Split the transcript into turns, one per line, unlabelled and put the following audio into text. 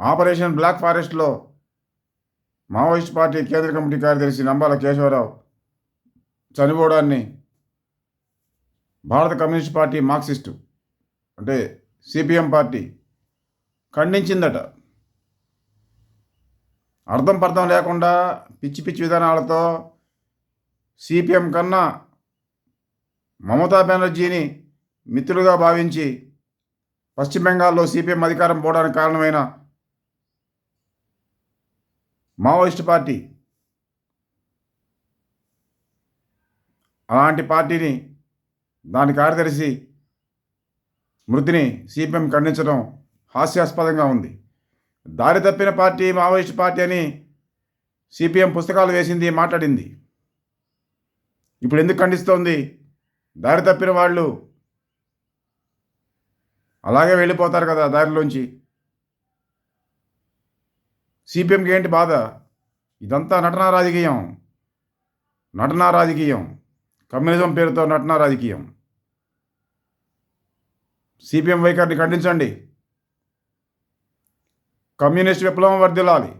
Operation black ఫారెస్ట్లో Maoist party కేంద్ర committee కార్యదర్శి నంబాల కేశవరావు చనిపోవడాన్ని భారత కమ్యూనిస్ట్ పార్టీ మార్క్సిస్టు అంటే సిపిఎం పార్టీ ఖండించిందట. అర్థం పర్థం లేకుండా పిచ్చి పిచ్చి విధానాలతో సిపిఎం కన్నా మమతా బెనర్జీని మిత్రులుగా భావించి పశ్చిమ బెంగాల్లో సిపిఎం అధికారం పోవడానికి కారణమైన మావోయిస్ట్ పార్టీ. అలాంటి పార్టీని దాని కార్యదర్శి మృతిని సిపిఎం ఖండించడం హాస్యాస్పదంగా ఉంది. దారి తప్పిన పార్టీ మావోయిస్ట్ పార్టీ అని సిపిఎం పుస్తకాలు వేసింది మాట్లాడింది. ఇప్పుడు ఎందుకు ఖండిస్తోంది? దారి తప్పిన వాళ్ళు అలాగే వెళ్ళిపోతారు కదా దారిలోంచి. సిపిఎంకి ఏంటి బాధ? ఇదంతా నటనా రాజకీయం. నటనా రాజకీయం. కమ్యూనిజం పేరుతో నటనా రాజకీయం. సిపిఎం వైఖరిని ఖండించండి. కమ్యూనిస్ట్ విప్లవం వర్ధిల్లాలి.